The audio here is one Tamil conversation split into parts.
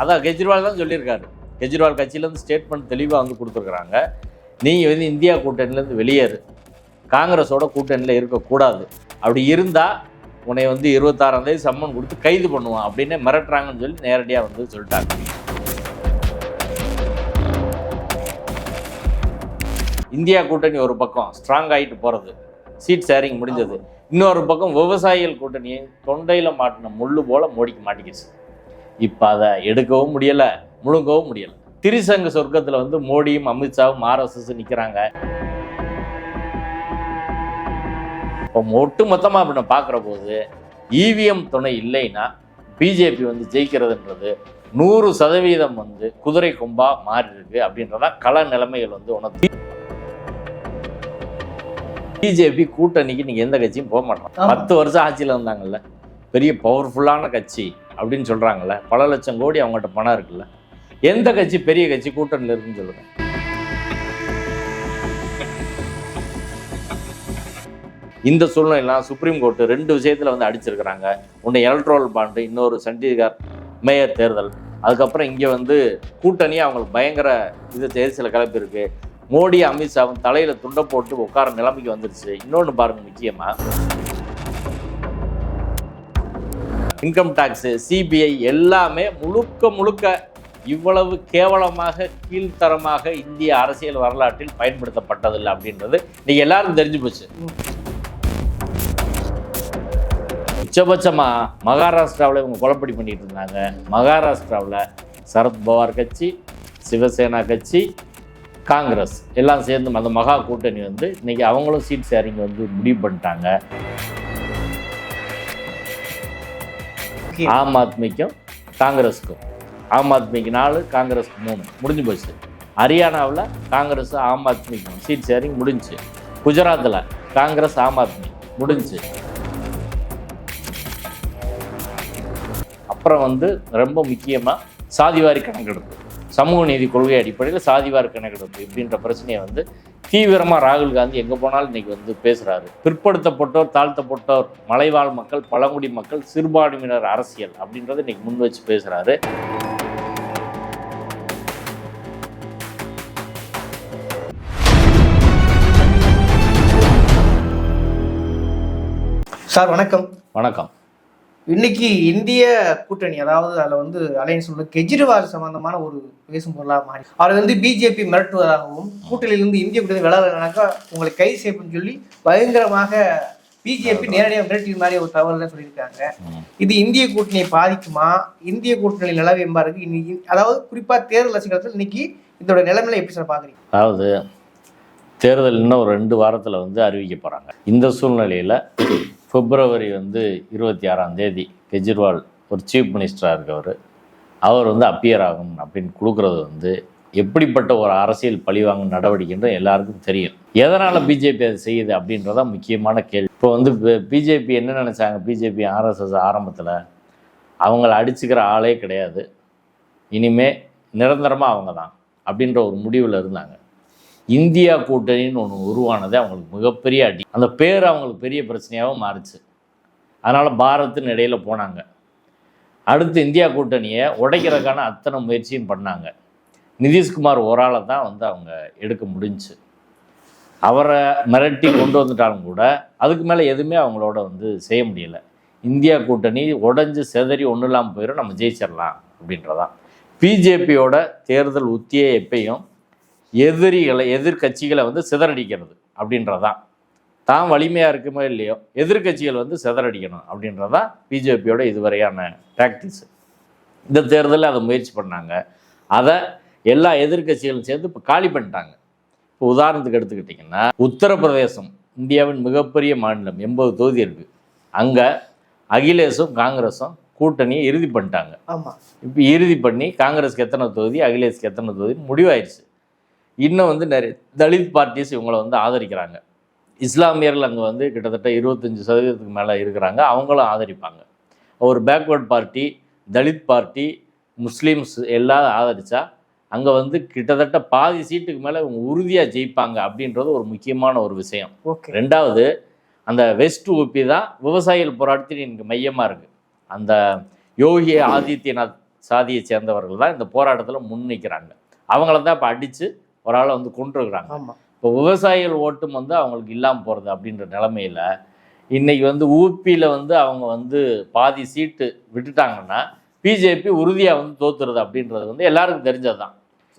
அதான் கெஜ்ரிவால் தான் சொல்லியிருக்காரு. கெஜ்ரிவால் கட்சியிலேருந்து ஸ்டேட்மெண்ட் தெளிவாக வந்து கொடுத்துருக்குறாங்க. நீங்கள் வந்து இந்தியா கூட்டணியிலேருந்து வெளியேறு. காங்கிரஸோட கூட்டணியில் இருக்கக்கூடாது. அப்படி இருந்தால் உன்னை வந்து இருபத்தாறாம் தேதி சம்மன் கொடுத்து கைது பண்ணுவான் அப்படின்னு மிரட்டுறாங்கன்னு சொல்லி நேரடியாக வந்து சொல்லிட்டாங்க. இந்தியா கூட்டணி ஒரு பக்கம் ஸ்ட்ராங் ஆகிட்டு போகிறது சீட் ஷேரிங் முடிஞ்சது. இன்னொரு பக்கம் விவசாயிகள் கூட்டணியை தொண்டையில் மாட்டின முள்ளு போல மோடிக்கு மாட்டிக்கிச்சு. இப்போ அதை எடுக்கவும் முடியலை முழுங்கவும் முடியலை. திரிசங்க சொர்க்கத்தில் வந்து மோடியும் அமித்ஷாவும் ஆர்எஸ்எஸ் நிற்கிறாங்க இப்போ ஒட்டு மொத்தமாக அப்படி நான் பார்க்குற போது இவிஎம் துணை இல்லைன்னா பிஜேபி வந்து ஜெயிக்கிறதுன்றது நூறு சதவீதம் வந்து குதிரை கொம்பா மாறி இருக்கு அப்படின்றதா கள நிலைமைகள் வந்து உணர்த்து. பிஜேபி கூட்டணிக்கு நீங்க எந்த கட்சியும் போக மாட்டோம். பத்து வருஷம் ஆட்சியில் இருந்தாங்கல்ல. பெரிய பவர்ஃபுல்லான கட்சி. அப்படின்னு சொல்கிறாங்கல்ல பல லட்சம் கோடி அவங்ககிட்ட பணம் இருக்குல்ல. எந்த கட்சி? பெரிய கட்சி? கூட்டணியில் இருக்குன்னு சொல்லுங்க. இந்த சூழ்நிலைலாம் சுப்ரீம் கோர்ட்டு ரெண்டு விஷயத்தில் வந்து அடிச்சிருக்கிறாங்க. ஒன்று எலக்ட்ரோல் பாண்டு இன்னொரு சண்டிகர் மேயர் தேர்தல். அதுக்கப்புறம் இங்கே வந்து கூட்டணி அவங்களுக்கு பயங்கர இது தேர்ச்சியில் கிளப்பியிருக்கு மோடி அமித்ஷாவும் தலையில் துண்டை போட்டு உட்கார நிலைமைக்கு வந்துருச்சு. இன்னொன்று பாருங்கள் முக்கியமாக இன்கம் டேக்ஸு சிபிஐ எல்லாமே முழுக்க முழுக்க இவ்வளவு கேவலமாக கீழ்த்தரமாக இந்திய அரசியல் வரலாற்றில் பயன்படுத்தப்பட்டதில்லை அப்படின்றது இன்னைக்கு எல்லாரும் தெரிஞ்சு போச்சு. உச்சபட்சமா மகாராஷ்டிராவில் இவங்க குழப்படி பண்ணிட்டு இருந்தாங்க. மகாராஷ்டிராவில் சரத்பவார் கட்சி சிவசேனா கட்சி காங்கிரஸ் எல்லாம் சேர்ந்து அந்த மகா கூட்டணி வந்து இன்றைக்கி அவங்களும் சீட் ஷேரிங் வந்து முடிவு பண்ணிட்டாங்க. ஆம் ஆத்மிக்கும் காங்கிரஸுக்கும். ஆம் ஆத்மிக்கு நாலு காங்கிரஸ்க்கு மூணு. முடிஞ்சு போச்சு. ஹரியானாவில் காங்கிரஸ் ஆம் ஆத்மிக்கும் சீட் ஷேரிங் முடிஞ்சு. குஜராத்தில் காங்கிரஸ் ஆம் ஆத்மி. முடிஞ்சு. அப்புறம் வந்து ரொம்ப முக்கியமாக சாதிவாரி கணக்கெடுப்பு. சமூக நீதி கொள்கை அடிப்படையில் சாதிவாரி கணக்கெடுப்பு இப்படின்ற பிரச்சனையை வந்து தீவிரமாக ராகுல் காந்தி எங்கே போனாலும் இன்னைக்கு வந்து பேசுகிறாரு பிற்படுத்தப்பட்டோர் தாழ்த்தப்பட்டோர் மலைவாழ் மக்கள் பழங்குடி மக்கள் சிறுபான்மையினர் அரசியல் அப்படின்றத இன்னைக்கு முன் வச்சு பேசுகிறாரு சார் வணக்கம். வணக்கம். இன்னைக்கு இந்திய கூட்டணி அதாவது அதில் வந்து அலையன்ஸ் உள்ள கெஜ்ரிவால் சம்பந்தமான ஒரு பேசும் பொருளாக மாறி அவர் வந்து பிஜேபி மிரட்டுவதாகவும் கூட்டணியிலிருந்து இந்திய கூட்டணி விளையாடுனாக்கா உங்களை கைது செய்யணும்னு சொல்லி பயங்கரமாக பிஜேபி நேரடியாக மிரட்டிய மாதிரி ஒரு தகவல் சொல்லியிருக்காங்க. இது இந்திய கூட்டணியை பாதிக்குமா? இந்திய கூட்டணி நிலவு என்பா இருக்கு? இன்னைக்கு அதாவது குறிப்பா தேர்தல் ரசிகர்கள் இன்னைக்கு இதோட நிலைமையில எப்படி சார் பாக்குறீங்க? அதாவது தேர்தல் இன்னும் ஒரு ரெண்டு வாரத்தில் வந்து அறிவிக்க போகிறாங்க இந்த சூழ்நிலையில் பிப்ரவரி வந்து இருபத்தி ஆறாம் தேதி கெஜ்ரிவால் ஒரு சீஃப் மினிஸ்டராக இருக்கவர். அவர் வந்து அப்பியர் ஆகும் அப்படின்னு கொடுக்குறது வந்து எப்படிப்பட்ட ஒரு அரசியல் பழிவாங்கும் நடவடிக்கைன்ற எல்லாருக்கும் தெரியும். எதனால் பிஜேபி அதை செய்யுது அப்படின்றதான் முக்கியமான கேள்வி. இப்போ வந்து பிஜேபி என்ன நினச்சாங்க? பிஜேபி ஆர்எஸ்எஸ் ஆரம்பத்தில் அவங்கள அடிச்சுக்கிற ஆளே கிடையாது. இனிமே நிரந்தரமாக அவங்க தான் அப்படின்ற ஒரு முடிவில் இருந்தாங்க. இந்தியா கூட்டணின்னு ஒன்று உருவானது அவங்களுக்கு மிகப்பெரிய அடி. அந்த பேர் அவங்களுக்கு பெரிய பிரச்சனையாகவும் மாறுச்சு. அதனால் பாரத்னு இடையில் போனாங்க. அடுத்து இந்தியா கூட்டணியை உடைக்கிறதுக்கான அத்தனை முயற்சியும் பண்ணாங்க. நிதிஷ்குமார் ஒரு ஆளை தான் வந்து அவங்க எடுக்க முடிஞ்சுச்சு அவரை மிரட்டி கொண்டு வந்துட்டாலும் கூட அதுக்கு மேலே எதுவுமே அவங்களோட வந்து செய்ய முடியல. இந்தியா கூட்டணி உடஞ்சி செதறி ஒன்றும் இல்லாமல் போயிடும் நம்ம ஜெயிச்சிடலாம் அப்படின்றதான். பிஜேபியோட தேர்தல் உத்தியே எப்பயும் எதிரிகளை எதிர்க்கட்சிகளை வந்து சிதறடிக்கிறது அப்படின்றதான் தான் வலிமையாக இருக்குமோ இல்லையோ? எதிர்க்கட்சிகள் வந்து சிதறடிக்கணும் அப்படின்றதான் பிஜேபியோட இதுவரையான டாக்டிக்ஸ் இந்த தேர்தலில் அதை முயற்சி பண்ணாங்க. அதை எல்லா எதிர்க்கட்சிகளும் சேர்ந்து இப்போ காலி பண்ணிட்டாங்க. இப்போ உதாரணத்துக்கு எடுத்துக்கிட்டிங்கன்னா உத்தரப்பிரதேசம் இந்தியாவின் மிகப்பெரிய மாநிலம் எண்பது தொகுதி இருக்குது அங்கே அகிலேஷும் காங்கிரஸும் கூட்டணியை இறுதி பண்ணிட்டாங்க. ஆமா. இப்போ இறுதி பண்ணி காங்கிரஸ்க்கு எத்தனை தொகுதி அகிலேஷ்க்கு எத்தனை தொகுதி முடிவாயிடுச்சு. இன்னும் வந்து நிறைய தலித் பார்ட்டிஸ் இவங்களை வந்து ஆதரிக்கிறாங்க. இஸ்லாமியர்கள் அங்கே வந்து கிட்டத்தட்ட இருபத்தஞ்சி சதவீதத்துக்கு மேலே இருக்கிறாங்க. அவங்களும் ஆதரிப்பாங்க. ஒரு backward party Dalit party Muslims எல்லாம் ஆதரிச்சா அங்கே வந்து கிட்டத்தட்ட பாதி சீட்டுக்கு மேலே இவங்க உறுதியாக ஜெயிப்பாங்க அப்படின்றது ஒரு முக்கியமான ஒரு விஷயம். ரெண்டாவது அந்த வெஸ்ட் ஊபி தான் விவசாயிகள் போராட்டத்தின் எனக்கு மையமாக இருக்குது அந்த யோகி ஆதித்யநாத் சாதியை சேர்ந்தவர்கள் தான் இந்த போராட்டத்தில் முன் நிற்கிறாங்க அவங்கள தான் இப்போ அடித்து ஒரு ஆளை வந்து கொண்டிருக்கிறாங்க இப்போ விவசாயிகள் ஓட்டும் வந்து அவங்களுக்கு இல்லாமல் போகிறது அப்படின்ற நிலமையில இன்னைக்கு வந்து ஊபியில் வந்து அவங்க வந்து பாதி சீட்டு விட்டுட்டாங்கன்னா பிஜேபி உறுதியாக வந்து தோத்துறது அப்படின்றது வந்து எல்லாருக்கும் தெரிஞ்சது தான்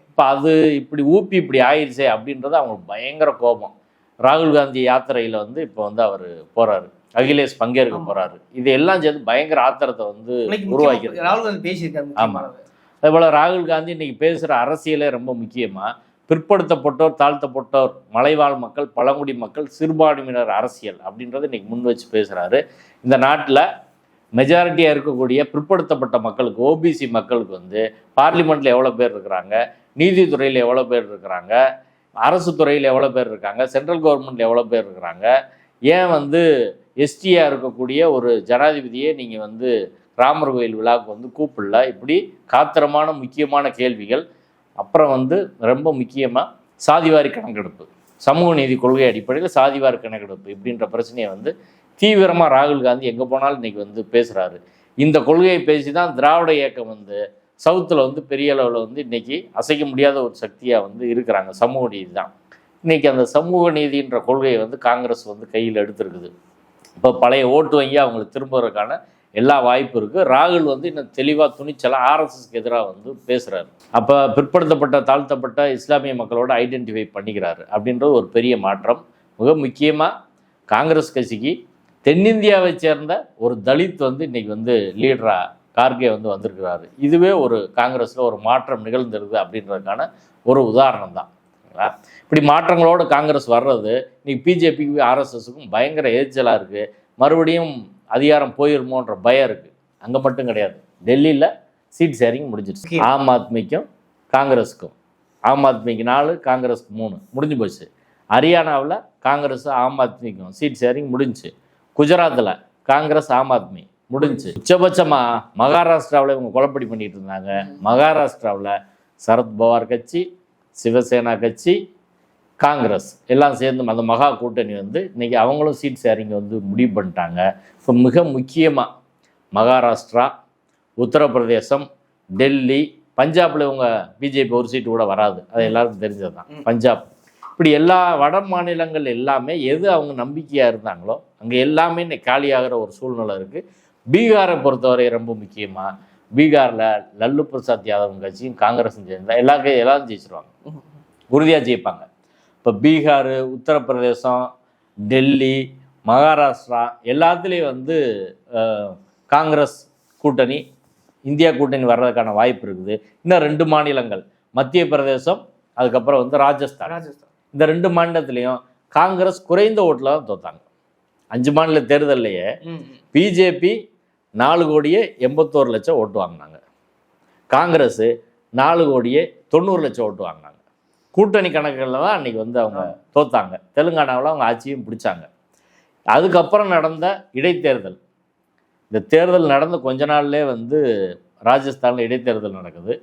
இப்போ அது இப்படி ஊப்பி இப்படி ஆயிடுச்சே அப்படின்றது அவங்களுக்கு பயங்கர கோபம். ராகுல் காந்தி யாத்திரையில் வந்து இப்போ வந்து அவர் போறாரு. அகிலேஷ் பங்கேற்க. போறாரு. இது எல்லாம் சேர்ந்து பயங்கர ஆத்திரத்தை வந்து உருவாக்கிறது ராகுல் காந்தி பேசியிருக்காரு முக்கியமானது. அதேபோல் ராகுல் காந்தி இன்னைக்கு பேசுகிற அரசியலே ரொம்ப முக்கியமாக பிற்படுத்தப்பட்டோர் தாழ்த்தப்பட்டோர் மலைவாழ் மக்கள் பழங்குடி மக்கள் சிறுபான்மையினர் அரசியல் அப்படின்றத இன்றைக்கி முன் வச்சு பேசுகிறாரு இந்த நாட்டில் மெஜாரிட்டியாக இருக்கக்கூடிய பிற்படுத்தப்பட்ட மக்களுக்கு ஓபிசி மக்களுக்கு வந்து பார்லிமெண்ட்டில் எவ்வளோ பேர் இருக்கிறாங்க நீதித்துறையில் எவ்வளோ பேர் இருக்கிறாங்க அரசு துறையில் எவ்வளோ பேர் இருக்காங்க சென்ட்ரல் கவர்மெண்ட்டில் எவ்வளோ பேர் இருக்கிறாங்க ஏன் வந்து எஸ்டியாக இருக்கக்கூடிய ஒரு ஜனாதிபதியை நீங்கள் வந்து ராமர் கோயில் விழாவுக்கு வந்து கூப்பிடல? இப்படி காத்திரமான முக்கியமான கேள்விகள் அப்புறம் வந்து ரொம்ப முக்கியமாக சாதிவாரி கணக்கெடுப்பு. சமூக நீதி கொள்கை அடிப்படையில் சாதிவாரி கணக்கெடுப்பு இப்படின்ற பிரச்சனையை வந்து தீவிரமாக ராகுல் காந்தி எங்கே போனாலும் இன்னைக்கு வந்து பேசுகிறாரு இந்த கொள்கையை பேசி தான் திராவிட இயக்கம் வந்து சவுத்தில் வந்து பெரிய அளவில் வந்து இன்னைக்கு அசைக்க முடியாத ஒரு சக்தியாக வந்து இருக்கிறாங்க. சமூக நீதி தான். இன்றைக்கி அந்த சமூக நீதின்ற கொள்கையை வந்து காங்கிரஸ் வந்து கையில் எடுத்திருக்குது. இப்போ பழைய ஓட்டு வங்கி அவங்களுக்கு திரும்புறதுக்கான எல்லா வாய்ப்பு இருக்குது ராகுல் வந்து இன்னும் தெளிவாக துணிச்சலாக ஆர்எஸ்எஸ்க்கு எதிராக வந்து பேசுகிறாரு அப்போ பிற்படுத்தப்பட்ட தாழ்த்தப்பட்ட இஸ்லாமிய மக்களோட ஐடென்டிஃபை பண்ணிக்கிறாரு அப்படின்றது ஒரு பெரிய மாற்றம். மிக முக்கியமாக காங்கிரஸ் கட்சிக்கு தென்னிந்தியாவை சேர்ந்த ஒரு தலித் வந்து இன்னைக்கு வந்து லீடராக கார்கே வந்து வந்திருக்கிறாரு. இதுவே ஒரு காங்கிரஸில் ஒரு மாற்றம் நிகழ்ந்திருக்குது அப்படின்றதுக்கான ஒரு உதாரணம் தான். இப்படி மாற்றங்களோடு காங்கிரஸ் வர்றது இன்னைக்கு பிஜேபிக்கு ஆர்எஸ்எஸுக்கும் பயங்கர எரிச்சலாக இருக்குது மறுபடியும் அதிகாரம் போயிருமோன்ற பயம் இருக்குது அங்கே மட்டும் கிடையாது. டெல்லியில் சீட் ஷேரிங் முடிஞ்சிருச்சு. ஆம் ஆத்மிக்கும் காங்கிரஸுக்கும். ஆம் ஆத்மிக்கு நாலு காங்கிரஸ்க்கு மூணு. முடிஞ்சு போச்சு. ஹரியானாவில் காங்கிரஸ் ஆம் ஆத்மிக்கும் சீட் ஷேரிங் முடிஞ்சுச்சு. குஜராத்தில் காங்கிரஸ் ஆம் ஆத்மி முடிஞ்சுச்சு. உச்சபட்சமாக மகாராஷ்டிராவில் இவங்க குழப்படி பண்ணிட்டு இருந்தாங்க. மகாராஷ்டிராவில் சரத்பவார் கட்சி சிவசேனா கட்சி காங்கிரஸ் எல்லாம் சேர்ந்து அந்த மகா கூட்டணி வந்து இன்னைக்கு அவங்களும் சீட் ஷேரிங் வந்து முடிவு பண்ணிட்டாங்க. இப்போ மிக முக்கியமாக மகாராஷ்டிரா உத்தரப்பிரதேசம் டெல்லி பஞ்சாப்ல இவங்க பிஜேபி ஒரு சீட்டு கூட வராது. அது எல்லாருக்கும் தெரிஞ்சது தான். பஞ்சாப். இப்படி எல்லா வட மாநிலங்கள் எல்லாமே எது அவங்க நம்பிக்கையாக இருந்தாங்களோ அங்கே எல்லாமே இன்னைக்கு காலியாகிற ஒரு சூழ்நிலை இருக்குது பீகாரை பொறுத்தவரை ரொம்ப முக்கியமாக பீகாரில் லல்லு பிரசாத் யாதவ் கட்சியும் காங்கிரஸும் சேர்ந்தா எல்லா எல்லாரும் ஜெயிச்சிருவாங்க. உறுதியாக ஜெயிப்பாங்க. இப்போ பீகார் உத்தரப்பிரதேசம் டெல்லி மகாராஷ்டிரா எல்லாத்துலேயும் வந்து காங்கிரஸ் கூட்டணி இந்தியா கூட்டணி வர்றதுக்கான வாய்ப்பு இருக்குது. இன்னும் ரெண்டு மாநிலங்கள். மத்திய பிரதேசம் அதுக்கப்புறம் வந்து ராஜஸ்தான். ராஜஸ்தான். இந்த ரெண்டு மாநிலத்திலையும் காங்கிரஸ் குறைந்த ஓட்டில் தான் தோத்தாங்க. அஞ்சு மாநில தேர்தல்லையே. பிஜேபி நாலு கோடியே எண்பத்தோரு லட்சம் ஓட்டு வாங்கினாங்க. காங்கிரஸ் நாலு கோடியே தொண்ணூறு லட்சம் ஓட்டு வாங்கினாங்க. கூட்டணி கணக்குகளில் தான் அன்றைக்கி வந்து அவங்க தோத்தாங்க. தெலுங்கானாவில் அவங்க ஆட்சியும் பிடிச்சாங்க. அதுக்கப்புறம் நடந்த இடைத்தேர்தல். இந்த தேர்தல் நடந்த கொஞ்ச நாள்லே வந்து ராஜஸ்தானில் இடைத்தேர்தல் நடக்குது.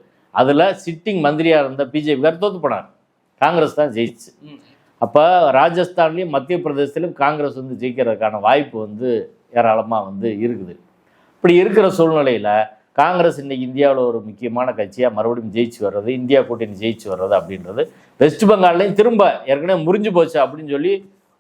அதில் சிட்டிங் மந்திரியாக இருந்த பிஜேபிக்கார் தோத்து போனார் காங்கிரஸ் தான் ஜெயிச்சு. அப்போ ராஜஸ்தான்லேயும் மத்திய பிரதேசத்திலும் காங்கிரஸ் வந்து ஜெயிக்கிறதுக்கான வாய்ப்பு வந்து ஏராளமாக வந்து இருக்குது. இப்படி இருக்கிற சூழ்நிலையில் காங்கிரஸ் இன்னைக்கு இந்தியாவில் ஒரு முக்கியமான கட்சியாக மறுபடியும் ஜெயிச்சு வர்றது இந்தியா கூட்டணி ஜெயிச்சு வர்றது அப்படின்றது வெஸ்ட் பெங்கால்லையும் திரும்ப ஏற்கனவே முறிஞ்சு போச்சு அப்படின்னு சொல்லி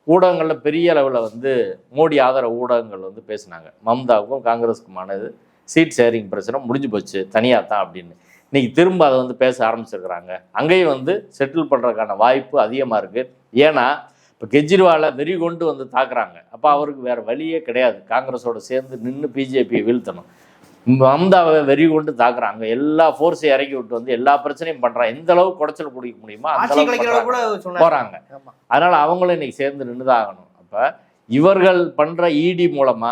ஊடகங்களில் பெரிய அளவில் வந்து மோடி ஆதரவு ஊடகங்கள் வந்து பேசினாங்க. மம்தாவுக்கும் காங்கிரஸுக்குமானது சீட் ஷேரிங் பிரச்சனை முடிஞ்சு போச்சு தனியாக தான் அப்படின்னு. இன்னைக்கு திரும்ப அதை வந்து பேச ஆரம்பிச்சிருக்கிறாங்க. அங்கேயும் வந்து செட்டில் பண்ணுறதுக்கான வாய்ப்பு அதிகமாக இருக்குது ஏன்னா இப்போ கெஜ்ரிவாலை வெறி கொண்டு வந்து தாக்குறாங்க. அப்போ அவருக்கு வேறு வழியே கிடையாது. காங்கிரஸோட சேர்ந்து நின்று பிஜேபியை வீழ்த்தணும். மம்தாவை வெறி கொண்டு தாக்குறாங்க எல்லா ஃபோர்ஸையும் இறக்கி விட்டு வந்து எல்லா பிரச்சனையும் பண்ணுறாங்க எந்த அளவுக்கு குடைச்சல் குடிக்க முடியுமோ அந்த பண்றாங்க. போறாங்க. அதனால அவங்களும் இன்னைக்கு சேர்ந்து நின்றுதான் ஆகணும் அப்ப இவர்கள் பண்ற இடி மூலமா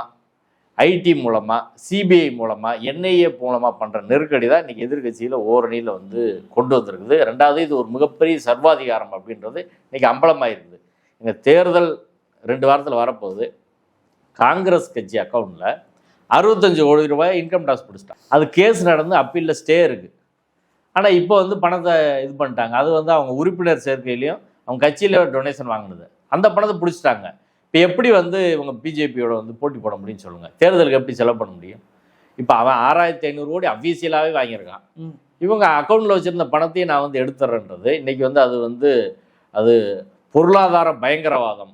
ஐடி மூலமா சிபிஐ மூலமா என்ஐஏ மூலமா பண்ற நெருக்கடி தான் இன்னைக்கு எதிர்க்கட்சியில ஓரணியில வந்து கொண்டு வந்திருக்குது. ரெண்டாவது இது ஒரு மிகப்பெரிய சர்வாதிகாரம் அப்படின்றது இன்னைக்கு அம்பலமாயிருக்குது. இந்த தேர்தல் ரெண்டு வாரத்தில் வரப்போகுது. காங்கிரஸ் கட்சி அக்கௌண்ட்ல அறுபத்தஞ்சு கோடி ரூபாய் இன்கம் டாக்ஸ் பிடிச்சிட்டாங்க அது கேஸ் நடந்து அப்பீலில் ஸ்டே இருக்கு. ஆனால் இப்போ வந்து பணத்தை இது பண்ணிட்டாங்க. அது வந்து அவங்க உறுப்பினர் சேர்க்கையிலையும் அவங்க கட்சியில் டொனேஷன் வாங்கினது. அந்த பணத்தை பிடிச்சிட்டாங்க. இப்போ எப்படி வந்து இவங்க பிஜேபியோட வந்து போட்டி போட முடியும்னு சொல்லுங்கள் தேர்தலுக்கு எப்படி செலவு பண்ண முடியும்? இப்போ அவன் ஆறாயிரத்தி ஐநூறு கோடி அஃபீஷியலாகவே வாங்கியிருக்கான். இவங்க அக்கௌண்ட்டில் வச்சுருந்த பணத்தையும் நான் வந்து எடுத்துறேன்றது. இன்னைக்கு வந்து அது வந்து அது பொருளாதார பயங்கரவாதம்.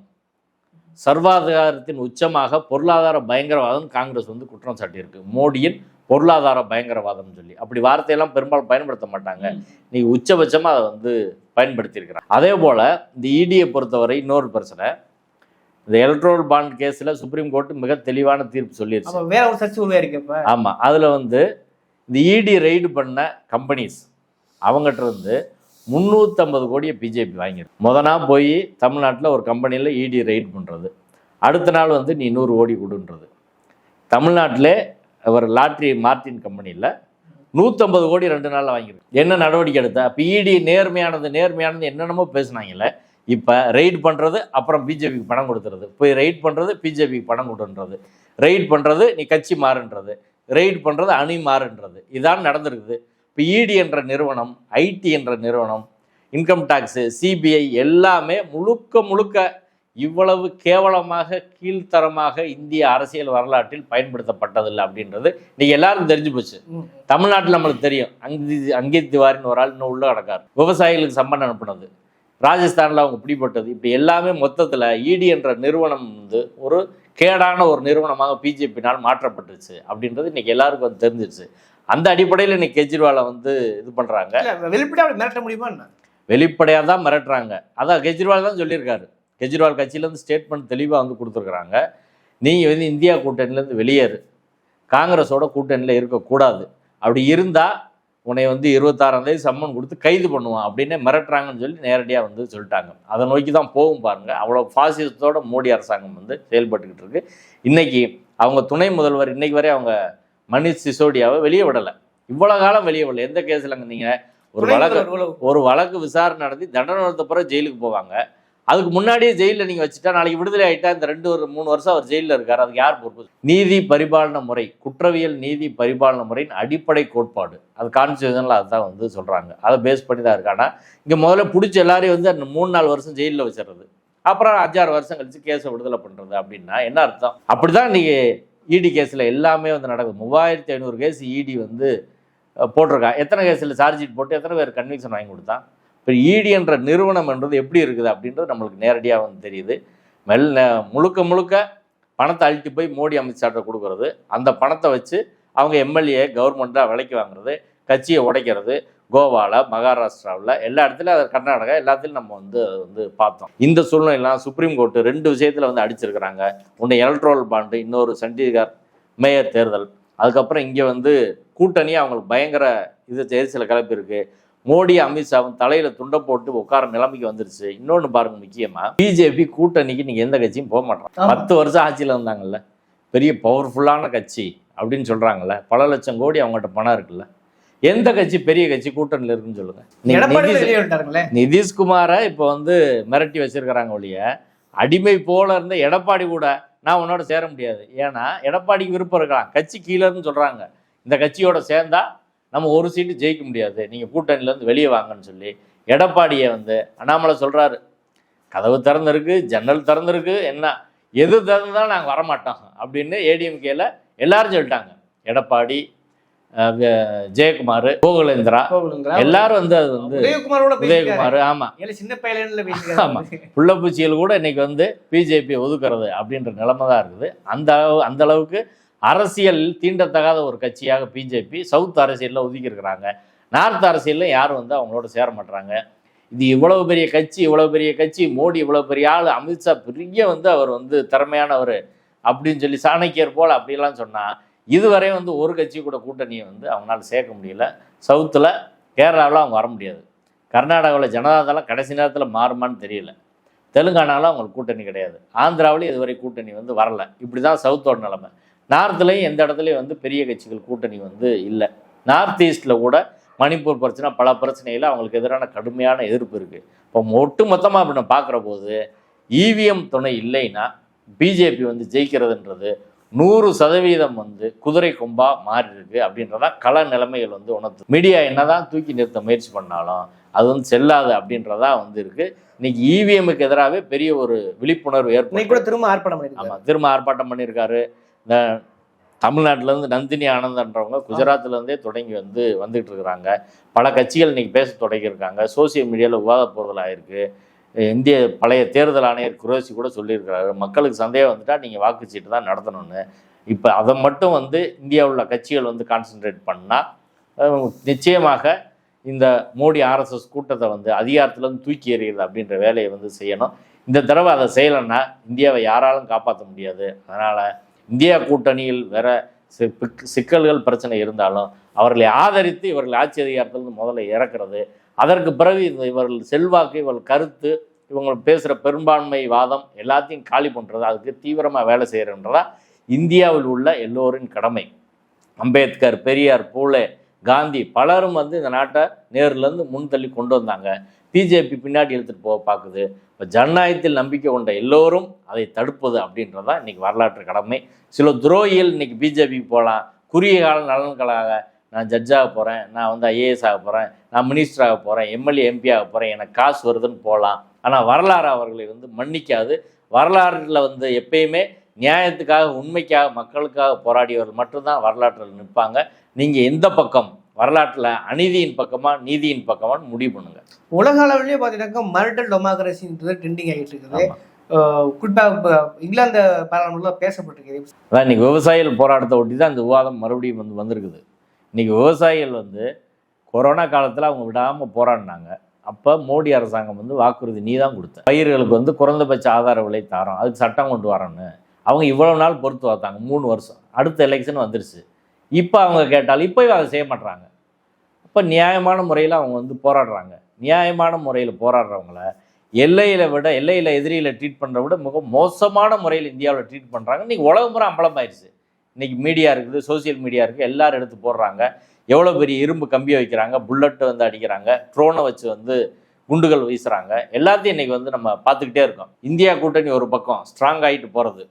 சர்வாதிகாரத்தின் உச்சமாக பொருளாதார பயங்கரவாதம் காங்கிரஸ் வந்து குற்றம் சாட்டியிருக்கு. மோடியின் பொருளாதார பயங்கரவாதம் சொல்லி. அப்படி வார்த்தையெல்லாம் பெரும்பாலும் பயன்படுத்த மாட்டாங்க. இன்னைக்கு உச்சபட்சமாக அதை வந்து பயன்படுத்தியிருக்கிறாங்க. அதே போல் இந்த இடியை பொறுத்தவரை இன்னொரு பிரச்சனை. இந்த எலக்ட்ரோல் பாண்ட் கேஸில் சுப்ரீம் கோர்ட் மிக தெளிவான தீர்ப்பு சொல்லிருச்சு. அப்ப வேற ஒரு சர்ச்சை இப்ப. ஆமாம் அதில் வந்து இந்த இடி ரெய்டு பண்ண கம்பெனிஸ் அவங்ககிட்ட இருந்து முந்நூற்றம்பது கோடியை பிஜேபி வாங்கிருக்கு. முத நாள் போய் தமிழ்நாட்டில் ஒரு கம்பெனியில் இடி ரைட் பண்ணுறது அடுத்த நாள் வந்து நீ நூறு கோடி கொடுன்றது. தமிழ்நாட்டிலே ஒரு லாட்ரி மார்டின் கம்பெனியில் நூற்றம்பது கோடி ரெண்டு நாளில் வாங்கியிருக்கு என்ன நடவடிக்கை எடுத்தா? இப்போ இடி நேர்மையானது நேர்மையானது என்னென்னமோ பேசுனாங்கல்ல. இப்போ ரெய்ட் பண்ணுறது அப்புறம் பிஜேபிக்கு பணம் கொடுத்துறது. போய் ரெய்ட் பண்ணுறது பிஜேபிக்கு பணம் கொடுன்றது. ரெய்ட் பண்ணுறது நீ கட்சி மாறுன்றது. ரெய்ட் பண்ணுறது அணி மாறுன்றது. இதான் நடந்திருக்குது. இப்போ இடி என்ற நிறுவனம் ஐடி என்ற நிறுவனம் இன்கம் டேக்ஸு சிபிஐ எல்லாமே முழுக்க முழுக்க இவ்வளவு கேவலமாக கீழ்த்தரமாக இந்திய அரசியல் வரலாற்றில் பயன்படுத்தப்பட்டதில்லை அப்படின்றது இன்னைக்கு எல்லாருக்கும் தெரிஞ்சு போச்சு. தமிழ்நாட்டில் நம்மளுக்கு தெரியும். அங்கி அங்கித் திவாரின்னு ஒரு ஆள் இன்னும் உள்ள கிடக்கார். விவசாயிகளுக்கு சம்பளம் அனுப்புனது. ராஜஸ்தானில் அவங்க பிடிப்பட்டது இப்படி எல்லாமே மொத்தத்தில் இடி என்ற நிறுவனம் வந்து ஒரு கேடான ஒரு நிறுவனமாக பிஜேபினால் மாற்றப்பட்டுருச்சு அப்படின்றது இன்னைக்கு எல்லாருக்கும் வந்து தெரிஞ்சிருச்சு. அந்த அடிப்படையில் இன்னைக்கு கெஜ்ரிவாலை வந்து இது பண்ணுறாங்க இல்ல வெளிப்படையா அப்படி மிரட்ட முடியுமா வெளிப்படையாக தான் மிரட்டுறாங்க. அதான் கெஜ்ரிவால் தான் சொல்லியிருக்காரு. கெஜ்ரிவால் கட்சியிலேருந்து ஸ்டேட்மெண்ட் தெளிவாக வந்து கொடுத்துருக்குறாங்க. நீங்கள் வந்து இந்தியா கூட்டணியிலேருந்து வெளியேறு. காங்கிரஸோட கூட்டணியில் இருக்கக்கூடாது. அப்படி இருந்தால் உன்னை வந்து இருபத்தாறாம் தேதி சம்மன் கொடுத்து கைது பண்ணுவான் அப்படின்னு மிரட்டுறாங்கன்னு சொல்லி நேரடியாக வந்து சொல்லிட்டாங்க. அதை நோக்கி தான் போகும் பாருங்க. அவ்வளோ பாசிசத்தோட மோடி அரசாங்கம் வந்து செயல்பட்டுக்கிட்டு இருக்கு. இன்னைக்கு அவங்க துணை முதல்வர் இன்னைக்கு வரை அவங்க மணிஷ் சிசோடியாவை வெளியே விடலை. இவ்வளோ காலம் வெளியே விடல. எந்த கேஸில் நீங்கள் ஒரு வழக்கு ஒரு வழக்கு விசாரணை நடத்தி தண்டனை பிறகு ஜெயிலுக்கு போவாங்க. அதுக்கு முன்னாடியே ஜெயிலில் நீங்கள் வச்சுட்டா நாளைக்கு விடுதலை ஆகிட்டா இந்த ரெண்டு ஒரு மூணு வருஷம் அவர் ஜெயிலில் இருக்கார். அதுக்கு யார் பொறுப்பு? நீதி பரிபாலன முறை குற்றவியல் நீதி பரிபாலன முறையின் அடிப்படை கோட்பாடு. அது கான்ஸ்டியூஷனில் அதுதான் வந்து சொல்கிறாங்க அதை பேஸ் பண்ணி தான் இருக்கு. ஆனால் இங்கே முதல்ல பிடிச்ச எல்லாரையும் வந்து அந்த மூணு நாலு வருஷம் ஜெயிலில் வச்சிடுறது. அப்புறம் அஞ்சாறு வருஷம் கழிச்சு கேஸை விடுதலை பண்ணுறது அப்படின்னா என்ன அர்த்தம்? அப்படி தான் இன்றைக்கி இடி கேஸில் எல்லாமே வந்து நடக்குது. மூவாயிரத்தி ஐநூறு கேஸ் இடி வந்து போட்டிருக்கா. போட்டிருக்கான் எத்தனை கேஸில் சார்ஜ் ஷீட் போட்டு எத்தனை பேர் கன்விக்ஷன் வாங்கி கொடுத்தான்? இப்போ ஈடி என்ற நிறுவனம் என்றது எப்படி இருக்குது அப்படின்றது நம்மளுக்கு நேரடியாக வந்து தெரியுது. மெல்ல முழுக்க முழுக்க பணத்தை அழித்து போய் மோடி அமித்ஷாட்ட கொடுக்கறது. அந்த பணத்தை வச்சு அவங்க எம்எல்ஏ கவர்மெண்ட்டாக விலைக்கு வாங்குறது கட்சியை உடைக்கிறது கோவாவில் மகாராஷ்டிராவில் எல்லா இடத்துலையும் அது கர்நாடகா எல்லாத்துலையும் நம்ம வந்து அதை வந்து பார்த்தோம். இந்த சூழ்நிலையெல்லாம் சுப்ரீம் கோர்ட்டு ரெண்டு விஷயத்தில் வந்து அடிச்சிருக்கிறாங்க. ஒன்று எலக்ட்ரோல் பாண்டு இன்னொரு சண்டிகர் மேயர் தேர்தல். அதுக்கப்புறம் இங்கே வந்து கூட்டணி அவங்களுக்கு பயங்கர இது எரிசலை கிளப்பியிருக்கு மோடி அமித்ஷாவும் தலையில துண்டை போட்டு உட்கார நிலைமைக்கு வந்துருச்சு. இன்னொன்று பாருங்க முக்கியமா பிஜேபி கூட்டணிக்கு நீங்க எந்த கட்சியும் போக மாட்டாங்க ஆமா. பத்து வருஷம் ஆட்சியில் இருந்தாங்கல்ல. பெரிய பவர்ஃபுல்லான கட்சி அப்படின்னு சொல்றாங்கல்ல. பல லட்சம் கோடி அவங்ககிட்ட பணம் இருக்குல்ல. எந்த கட்சி பெரிய கட்சி கூட்டணியில் இருக்குன்னு சொல்லுங்க. நிதிஷ்குமாரை இப்போ வந்து மிரட்டி வச்சிருக்கிறாங்க ஒழிய அடிமை போல இருந்த எடப்பாடி கூட நான் உன்னோட சேர முடியாது. ஏன்னா எடப்பாடிக்கு விருப்பம் இருக்கலாம். கட்சி கீழே இருந்து சொல்றாங்க. இந்த கட்சியோட சேர்ந்தா நம்ம ஒரு சீட்டு ஜெயிக்க முடியாது. நீங்க கூட்டணியில இருந்து வெளியே வாங்கன்னு சொல்லி எடப்பாடியை வந்து அண்ணாமலை சொல்றாரு. கதவு திறந்திருக்கு ஜன்னல் திறந்திருக்கு என்ன? எது திறந்தாலும் நாங்கள் வரமாட்டோம் அப்படின்னு ஏடிஎம்கேல எல்லாரும் சொல்லிட்டாங்க. எடப்பாடி ஜெயக்குமார் கோகுலேந்திரா? எல்லாரும் வந்து அது வந்து உதயகுமார் ஆமா. சின்ன ஆமா. புள்ளப்பூச்சிகள் கூட இன்னைக்கு வந்து பிஜேபியை ஒதுக்குறது அப்படின்ற நிலைமை தான் இருக்குது. அந்த அளவு அந்த அளவுக்கு அரசியல் தீண்டத்தகாத ஒரு கட்சியாக பிஜேபி சவுத் அரசியலில் ஒதுக்கி இருக்கிறாங்க நார்த் அரசியலில் யாரும் வந்து அவங்களோட சேர மாட்டுறாங்க இது இவ்வளவு பெரிய கட்சி இவ்வளவு பெரிய கட்சி மோடி இவ்வளவு பெரிய ஆள் அமித்ஷா பெரிய வந்து அவர் வந்து திறமையானவர் அப்படின்னு சொல்லி சாணக்கியர் போல் அப்படிலாம் சொன்னால் இதுவரை வந்து ஒரு கட்சி கூட கூட்டணியை வந்து அவங்களால சேர்க்க முடியல. சவுத்தில் கேரளாவில் அவங்க வர முடியாது. கர்நாடகாவில் ஜனதாதளம் கடைசி நேரத்தில் மாறுமான்னு தெரியல. தெலுங்கானாவில் அவங்களுக்கு கூட்டணி கிடையாது. ஆந்திராவிலையும் இதுவரை கூட்டணி வந்து வரல. இப்படி தான் சவுத்தோட நிலைமை. நார்த்லேயும் எந்த இடத்துலையும் வந்து பெரிய கட்சிகள் கூட்டணி வந்து இல்லை. நார்த் ஈஸ்டில் கூட மணிப்பூர் பிரச்சனை பல பிரச்சனையில் அவங்களுக்கு எதிரான கடுமையான எதிர்ப்பு இருக்குது இப்போ ஒட்டு மொத்தமாக அப்படி நம்ம பார்க்குற போது இவிஎம் துணை இல்லைன்னா பிஜேபி வந்து ஜெயிக்கிறதுன்றது நூறு சதவீதம் வந்து குதிரை கொம்பா மாறி இருக்கு அப்படின்றதா கள நிலைமைகள் வந்து உணர்த்து மீடியா என்னதான் தூக்கி நிறுத்த முயற்சி பண்ணாலும் அது வந்து செல்லாது அப்படின்றதா வந்து இருக்கு. இன்னைக்கு இவிஎம்முக்கு எதிராகவே பெரிய ஒரு விழிப்புணர்வு ஏற்பட்டு கூட திரும்ப ஆர்ப்பாட்டம் பண்ணிருக்காரு ஆமாம் திரும்ப ஆர்ப்பாட்டம் பண்ணியிருக்காரு. இந்த தமிழ்நாட்டிலேருந்து நந்தினி ஆனந்தன்றவங்க குஜராத்லேருந்தே தொடங்கி வந்து வந்துகிட்டு இருக்கிறாங்க பல கட்சிகள் இன்றைக்கி பேச தொடங்கியிருக்காங்க. சோசியல் மீடியாவில் விவாத பொருள் ஆயிருக்கு. இந்திய பழைய தேர்தல் ஆணையர் குரோசி கூட சொல்லியிருக்கிறாரு. மக்களுக்கு சந்தேகம் வந்துட்டால் நீங்கள் வாக்குச்சீட்டு தான் நடத்தணும்னு. இப்போ அதை மட்டும் வந்து இந்தியாவில் உள்ள கட்சிகள் வந்து கான்சென்ட்ரேட் பண்ணால் நிச்சயமாக இந்த மோடி ஆர்எஸ்எஸ் கூட்டத்தை வந்து அதிகாரத்துலேருந்து தூக்கி எறிகிறது அப்படின்ற வேலையை வந்து செய்யணும். இந்த தடவை அதை செய்யலைன்னா இந்தியாவை யாராலும் காப்பாற்ற முடியாது. அதனால் இந்தியா கூட்டணியில் வேற சிக்கல்கள் பிரச்சனை இருந்தாலும் அவர்களை ஆதரித்து இவர்கள் ஆட்சி அதிகாரத்திலிருந்து முதல்ல இறக்கிறது அதற்கு பிறகு இந்த இவர்கள் செல்வாக்கு இவர்கள் கருத்து இவங்க பேசுகிற பெரும்பான்மை வாதம் எல்லாத்தையும் காலி பண்ணுறது அதுக்கு தீவிரமாக வேலை செய்கிறன்றதா இந்தியாவில் உள்ள எல்லோரின் கடமை. அம்பேத்கர் பெரியார் பூலே காந்தி பலரும் வந்து இந்த நாட்டை நேர்லேருந்து முன்தள்ளி கொண்டு வந்தாங்க. பிஜேபி பின்னாடி எடுத்துகிட்டு போக பார்க்குது இப்போ ஜனநாயகத்தில் நம்பிக்கை கொண்ட எல்லோரும் அதை தடுப்பது அப்படின்றதான் இன்றைக்கி வரலாற்று கடமை. சில துரோகிகள் இன்றைக்கி பிஜேபிக்கு போகலாம் குறுகிய கால நலன்களாக நான் ஜட்ஜாக போகிறேன் நான் வந்து ஐஏஎஸ் ஆக போகிறேன் நான் மினிஸ்டர் ஆக போகிறேன் எம்எல்ஏ எம்பி ஆக போகிறேன் எனக்கு காசு வருதுன்னு போகலாம் ஆனால் வரலாறு அவர்களை வந்து மன்னிக்காது. வரலாற்றில் வந்து எப்பயுமே நியாயத்துக்காக உண்மைக்காக மக்களுக்காக போராடியவர்கள் மட்டும்தான் வரலாற்றில் நிற்பாங்க. நீங்கள் எந்த பக்கம் வரலாற்றில் அநீதியின் பக்கமா நீதியின் பக்கமான்னு முடிவு பண்ணுங்க. உலக அளவிலேயே பார்த்தீங்கன்னாக்கா மர்டல் டெமோக்ரஸின்றது ட்ரெண்டிங் ஆகிட்டு இருக்குது. ஆமா. அஹ் குறிப்பா இப்ப இங்கிலாந்து பாராளுமன்றத்தில் பேசப்பட்டிருக்குது. அதான் இன்னைக்கு விவசாயிகள் போராட்டத்தை ஒட்டி தான் இந்த விவாதம் மறுபடியும் வந்து வந்திருக்குது. இன்னைக்கு விவசாயிகள் வந்து கொரோனா காலத்தில் அவங்க விடாமல் போராடினாங்க. அப்போ மோடி அரசாங்கம் வந்து வாக்குறுதி நீ தான் கொடுத்த. பயிர்களுக்கு வந்து குறைந்தபட்ச ஆதார விலை தாரோம். அதுக்கு சட்டம் கொண்டு வரணும்னு அவங்க இவ்வளவு நாள் பொறுத்து பார்த்தாங்க மூணு வருஷம். அடுத்த எலெக்ஷன் வந்துருச்சு. இப்போ அவங்க கேட்டாலும் இப்போ அதை செய்ய மாட்றாங்க. அப்போ நியாயமான முறையில் அவங்க வந்து போராடுறாங்க. நியாயமான முறையில் போராடுறவங்கள எல்லையில் விட எல்லையில் எதிரியில் ட்ரீட் பண்ணுறத விட மிக மோசமான முறையில் இந்தியாவில் ட்ரீட் பண்ணுறாங்க இன்றைக்கி உலகம் பூரா அம்பலமாயிருச்சு. இன்றைக்கி மீடியா இருக்குது சோஷியல் மீடியா இருக்குது எல்லாரும் எடுத்து போடுறாங்க. எவ்வளோ பெரிய இரும்பு கம்பியை வைக்கிறாங்க புல்லட்டு வந்து அடிக்கிறாங்க ட்ரோனை வச்சு வந்து குண்டுகள் வீசுகிறாங்க எல்லாத்தையும் இன்றைக்கி வந்து நம்ம பார்த்துக்கிட்டே இருக்கோம். இந்தியா கூட்டணி ஒரு பக்கம் ஸ்ட்ராங் ஆகிட்டு போகிறது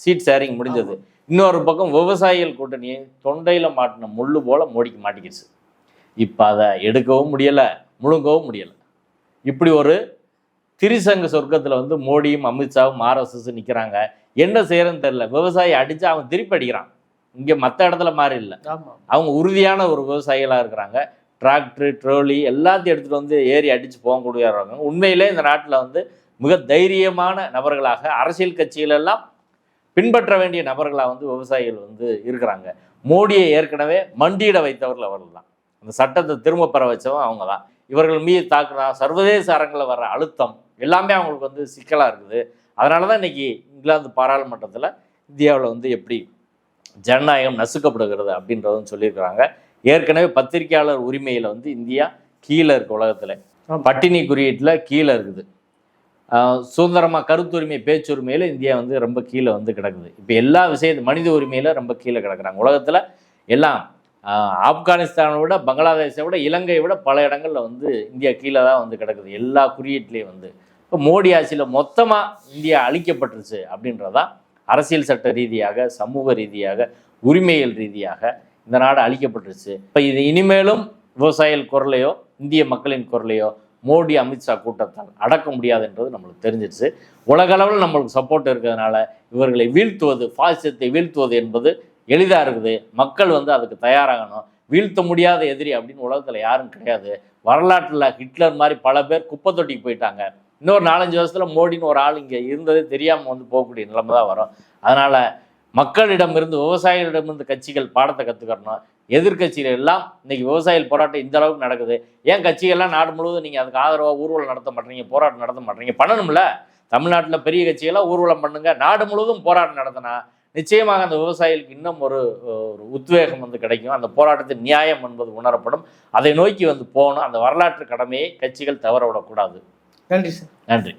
சீட் ஷேரிங் முடிஞ்சது. இன்னொரு பக்கம் விவசாயிகள் கூட்டணியை தொண்டையில் மாட்டின முள்ளு போல் மோடிக்கு மாட்டிக்கிச்சு இப்போ அதை எடுக்கவும் முடியலை முழுங்கவும் முடியலை. இப்படி ஒரு திரிசங்க சொர்க்கத்தில் வந்து மோடியும் அமித்ஷாவும் ஆர்எஸ்எஸ் நிற்கிறாங்க என்ன செய்யறதுன்னு தெரியல. விவசாயி அடித்து அவன் திருப்பி அடிக்கிறான். இங்கே மற்ற இடத்துல மாதிரி இல்லை. அவங்க உறுதியான ஒரு விவசாயிகளாக இருக்கிறாங்க. டிராக்டர் ட்ரோலி எல்லாத்தையும் எடுத்துகிட்டு வந்து ஏறி அடித்து போகக்கூடியவங்க உண்மையிலே இந்த நாட்டில் வந்து மிக தைரியமான நபர்களாக அரசியல் கட்சிகள் எல்லாம் பின்பற்ற வேண்டிய நபர்களாக வந்து விவசாயிகள் வந்து இருக்கிறாங்க. மோடியை ஏற்கனவே மண்டியிட வைத்தவர்கள் அவர்கள் தான் அந்த சட்டத்தை திரும்ப பெற வச்சவன் அவங்க தான் இவர்கள் மீது தாக்குனா சர்வதேச அரங்கில் வர்ற அழுத்தம் எல்லாமே அவங்களுக்கு வந்து சிக்கலாக இருக்குது. அதனால தான் இன்னைக்கு இங்கிலாந்து பாராளுமன்றத்தில் இந்தியாவில் வந்து எப்படி ஜனநாயகம் நசுக்கப்படுகிறது அப்படின்றதும் சொல்லியிருக்கிறாங்க. ஏற்கனவே பத்திரிகையாளர் உரிமையில் வந்து இந்தியா கீழே இருக்கு உலகத்தில். பட்டினி குறியீட்டில் கீழே இருக்குது. சுதந்திரமாக கருத்துரிமை பேச்சுரிமையில் இந்தியா வந்து ரொம்ப கீழே வந்து கிடக்குது. இப்போ எல்லா விஷயத்து மனித உரிமையில் ரொம்ப கீழே கிடக்குறாங்க. உலகத்தில் எல்லாம் ஆப்கானிஸ்தானை விட பங்களாதேஷை விட இலங்கையை விட பல இடங்களில் வந்து இந்தியா கீழே தான் வந்து கிடக்குது. எல்லா குறியீட்லேயும் வந்து. இப்போ மோடி ஆட்சியில் மொத்தமாக இந்தியா அழிக்கப்பட்டுருச்சு அப்படின்றதான் அரசியல் சட்ட ரீதியாக சமூக ரீதியாக உரிமையல் ரீதியாக இந்த நாடு அழிக்கப்பட்டுருச்சு. இப்போ இது இனிமேலும் விவசாயிகள் குரலையோ இந்திய மக்களின் குரலையோ மோடி அமித்ஷா கூட்டத்தால் அடக்க முடியாதுன்றது நம்மளுக்கு தெரிஞ்சிருச்சு. உலகளவில் நம்மளுக்கு சப்போர்ட் இருக்கிறதுனால இவர்களை வீழ்த்துவது பாசிசத்தை வீழ்த்துவது என்பது எளிதாக இருக்குது. மக்கள் வந்து அதுக்கு தயாராகணும். வீழ்த்த முடியாத எதிரி அப்படின்னு உலகத்தில் யாரும் கிடையாது. வரலாற்றில் ஹிட்லர் மாதிரி பல பேர் குப்பை தொட்டிக்கு போயிட்டாங்க. இன்னொரு நாலஞ்சு வருஷத்தில் மோடின்னு ஒரு ஆள் இங்கே இருந்ததே தெரியாமல் வந்து போகக்கூடிய நிலைமை தான் வரும். அதனால் மக்களிடமிருந்து விவசாயிகளிடமிருந்து கட்சிகள் பாடத்தை கற்றுக்கறணும் எதிர்க்கட்சிகள் எல்லாம் இன்னைக்கு விவசாயிகள் போராட்டம் இந்த அளவுக்கு நடக்குது. ஏன் கட்சிகள்லாம் நாடு முழுவதும் நீங்கள் அதுக்கு ஆதரவாக ஊர்வலம் நடத்த மாட்டீங்க போராட்டம் நடத்த மாட்டீங்க? பண்ணணும்ல. தமிழ்நாட்டில் பெரிய கட்சிகளாக ஊர்வலம் பண்ணுங்க. நாடு முழுவதும் போராட்டம் நடத்தினா நிச்சயமாக அந்த விவசாயிகளுக்கு இன்னும் ஒரு ஒரு உத்வேகம் வந்து கிடைக்கும். அந்த போராட்டத்தின் நியாயம் என்பது உணரப்படும். அதை நோக்கி வந்து போகணும். அந்த வரலாற்று கடமையை கட்சிகள் தவற விடக்கூடாது. நன்றி சார். நன்றி.